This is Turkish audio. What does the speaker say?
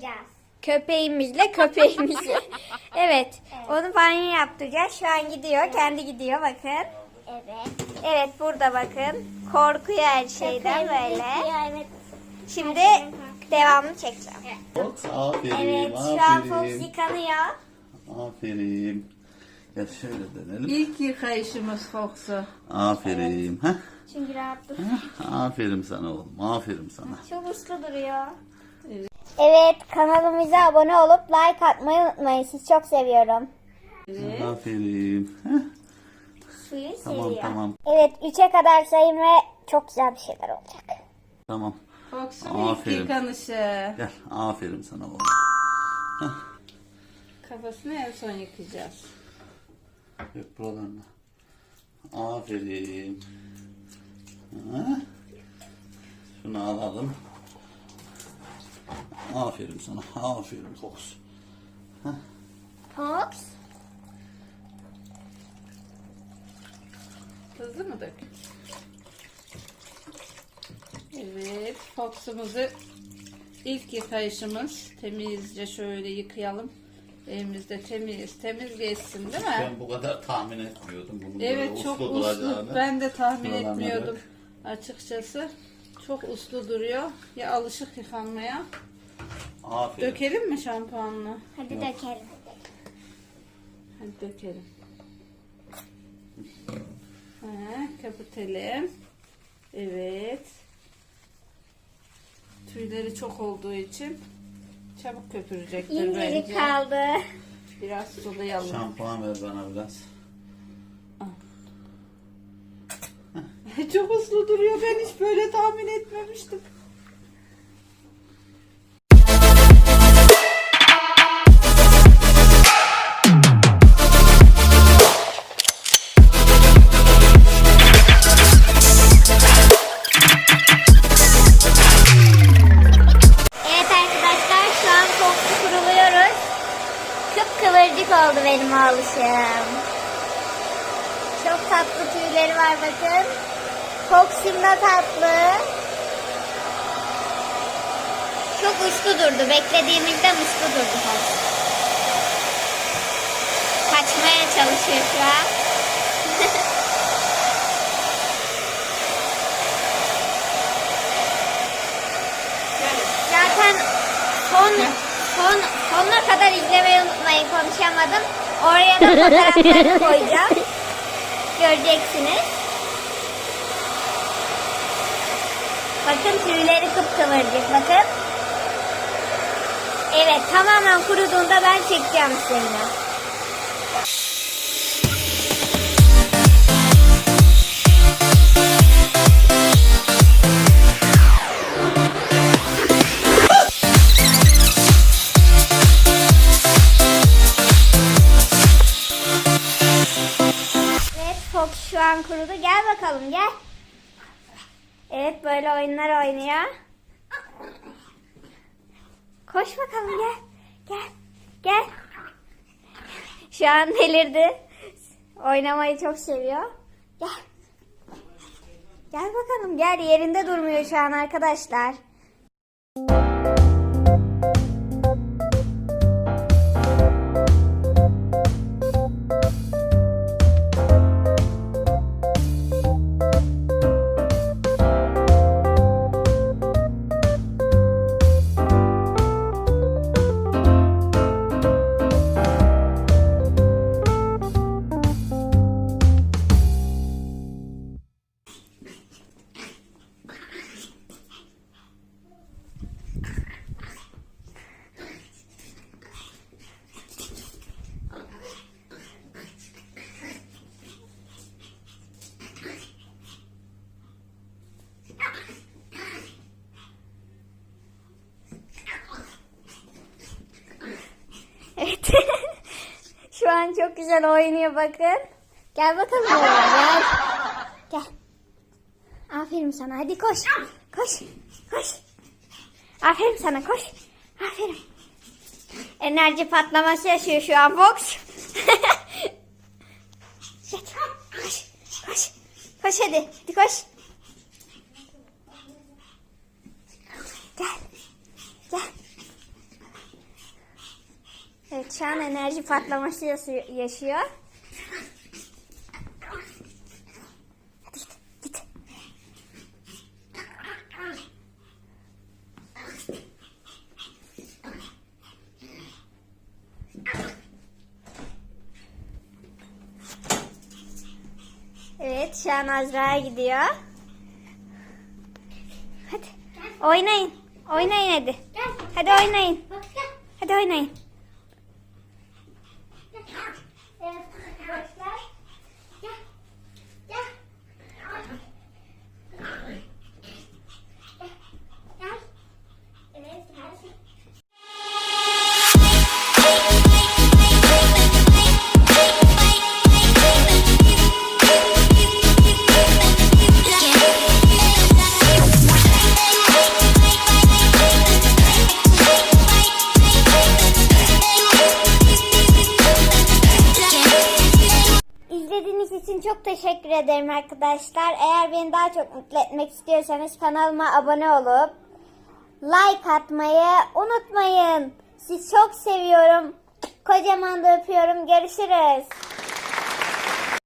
yaptıracağız. Köpeğimizle köpeğimizle. evet. Onu banyo yaptıracağız. Şu an gidiyor. Kendi gidiyor bakın. Evet. Evet burada bakın. Korkuyor her şeyden Köpeğimiz böyle. Evet. Şimdi devamını çekeceğim. Fox aferin. Evet şu an Fox yıkanıyor. Aferin. Gel şöyle dönelim. İlk yıkayışımız Fox'u. Aferin. Heh. Çünkü rahat dur. Aferin sana oğlum. Aferin sana. Çok uslu duruyor. Evet kanalımıza abone olup like atmayı unutmayın. Sizi çok seviyorum. Evet. Aferin. Heh. Suyu Tamam seviyor. tamam. Evet 3'e kadar sayın ve çok güzel bir şeyler olacak. Tamam. Fox'un ilk Aferin. yıkanışı. Gel. Aferin sana oğlum. Kafasını en son yıkayacağız. Yok buralarına. Aferin. Ha? Şunu alalım. Aferin sana. Aferin Fox. Fox. Hızlı mı dök? Evet. Fox'umuzu ilk yıkayışımız. Temizce şöyle yıkayalım. Evimizde temiz. Temiz geçsin değil mi? Ben bu kadar tahmin etmiyordum. Bunun böyle Evet çok uslu. Ben de tahmin etmiyordum. Açıkçası. Çok uslu duruyor. Ya alışık yıkanmaya. Aferin. Dökelim mi şampuanla? Hadi dökelim. Hadi dökelim. Ha, kapatalım. Evet. Tüyleri çok olduğu için çabuk köpürecektir İncecik bence. kaldı. Biraz sulayalım. Şampuan ver bana biraz. çok uslu duruyor. Ben hiç böyle tahmin etmemiştim. Oğluşum. Çok tatlı tüyleri var bakın. Da tatlı. Çok uslu durdu. Beklediğimizden uslu durdu Fox. Kaçmaya çalışıyor şu an. Zaten son son sonuna kadar izlemeyi unutmayın konuşamadım. Oraya da fotoğraflarını koyacağım. Göreceksiniz. Bakın tüyleri kıpkıvırcık bakın. Evet tamamen kuruduğunda ben çekeceğim sizinle. Fox şu an kurudu. Gel bakalım gel. Evet böyle oyunlar oynuyor. Koş bakalım gel. Gel. Gel. Şu an delirdi. Oynamayı çok seviyor. Gel. Gel bakalım gel. Yerinde durmuyor şu an arkadaşlar. Şu an çok güzel oynuyor bakın. Gel bakalım gel. Gel. Aferin sana. Hadi koş. Koş. Koş. Aferin sana koş. Aferin. Enerji patlaması yaşıyor şu an Fox. Koş. Koş. Koş hadi. Hadi koş. Gel. Gel. Evet şu an enerji patlaması yaşıyor. Hadi git. Git. Evet şu an Azra'ya gidiyor. Hadi oynayın. Oynayın hadi. Hadi oynayın. Hadi oynayın. Teşekkür ederim arkadaşlar. Eğer beni daha çok mutlu etmek istiyorsanız kanalıma abone olup like atmayı unutmayın. Sizi çok seviyorum. Kocaman da öpüyorum. Görüşürüz.